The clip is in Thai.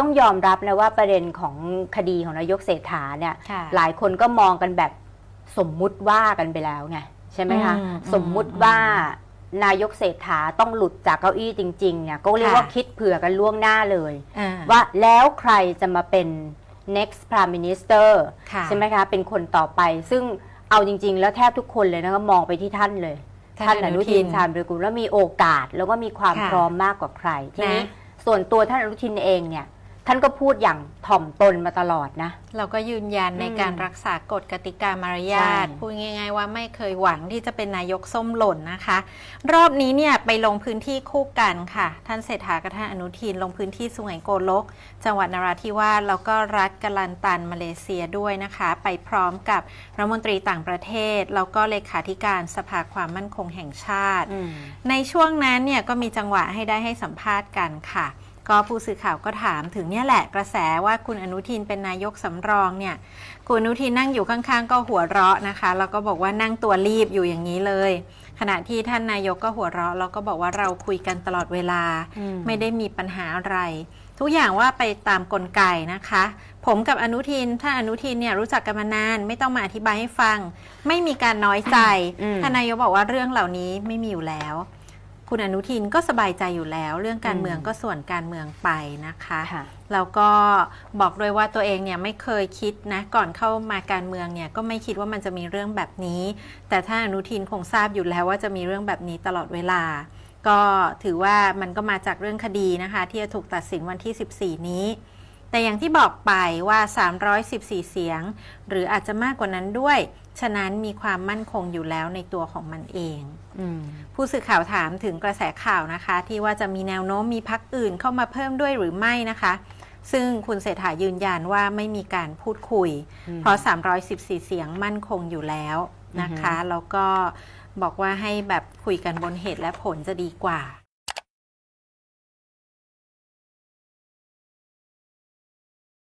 ต้องยอมรับนะว่าประเด็นของคดีของนายกเศรษฐาเนี่ย ค่ะหลายคนก็มองกันแบบสมมุติว่ากันไปแล้วไงใช่ไหมคะ อืมสมมุติว่านายกเศรษฐาต้องหลุดจากเก้าอี้จริงๆเนี่ยก็เรียกว่าค่ะคิดเผื่อกันล่วงหน้าเลย อ่าว่าแล้วใครจะมาเป็น next prime minister ค่ะ ใช่ไหมคะ เป็นคนต่อไป ซึ่งเอาจริง ๆ แล้วแทบทุกคนเลยนะคะมองไปที่ท่านเลย ท่านอนุทินชาญวิรกุลแล้วมีโอกาสแล้วก็มีความค่ะพร้อมมากกว่าใครทีนี้นะ ส่วนตัวท่านอนุทินเองเนี่ย ท่านก็พูดอย่างถ่อมตนมาตลอดนะ เราก็ยืนยันในอืมการรักษากฎกติกามารยาท ใช่ พูดง่ายๆว่าไม่เคยหวังที่จะเป็นนายกส้มหล่นนะคะ รอบนี้เนี่ยไปลงพื้นที่คู่กันค่ะ ท่านเศรษฐากับท่านอนุทินลงพื้นที่สุไหงโกลก จังหวัดนราธิวาสแล้วก็รัฐกะลันตันมาเลเซียด้วยนะคะ ไปพร้อมกับรัฐมนตรีต่างประเทศ แล้วก็เลขาธิการสภาความมั่นคงแห่งชาติอืมในช่วงนั้นเนี่ยก็มีจังหวะให้ได้ให้สัมภาษณ์กันค่ะ ก็ผู้สื่อข่าวก็ถามถึงเนี่ยแหละกระแสว่าคุณอนุทินเป็นนายกสำรองเนี่ยคุณอนุทินนั่งอยู่ข้างๆ ก็หัวเราะนะคะ แล้วก็บอกว่านั่งตัวรีบอยู่อย่างนี้เลย ขณะที่ท่านนายกก็หัวเราะแล้วก็บอกว่าเราคุยกันตลอดเวลาอืมไม่ได้มีปัญหาอะไร ทุกอย่างว่าไปตามกลไกนะคะ ผมกับอนุทินท่านอนุทินเนี่ยรู้จักกันมานาน ไม่ต้องมาอธิบายให้ฟัง ไม่มีการน้อยใจอืมท่านนายกบอกว่าเรื่องเหล่านี้ไม่มีอยู่แล้ว คุณอนุทินก็สบายใจอยู่แล้ว เรื่องการเมืองก็ส่วนการเมืองไปนะคะค่ะแล้วก็บอกด้วยว่าตัวเองเนี่ยไม่เคยคิดนะก่อนเข้ามาการเมืองเนี่ยก็ไม่คิดว่ามันจะมีเรื่องแบบนี้ แต่ท่านอนุทินคงทราบอยู่แล้วว่าจะมีเรื่องแบบนี้ตลอดเวลา ก็ถือว่ามันก็มาจากเรื่องคดีนะคะ ที่จะถูกตัดสินวันที่ 14 นี้ แต่อย่างที่บอกไปว่า 314 เสียง หรืออาจจะมากกว่านั้นด้วย ฉะนั้นมีความมั่นคงอยู่แล้วในตัวของมันเองอืมผู้สื่อข่าวถามถึงกระแสข่าวนะคะ ที่ว่าจะมีแนวโน้มมีพักอื่นเข้ามาเพิ่มด้วยหรือไม่นะคะ ซึ่งคุณเศรษฐายืนยันว่าไม่มีการพูดคุยอืมเพราะ 314 เสียงมั่นคงอยู่แล้วนะคะ แล้วก็บอกว่าให้แบบคุยกันบนเหตุและผลจะดีกว่า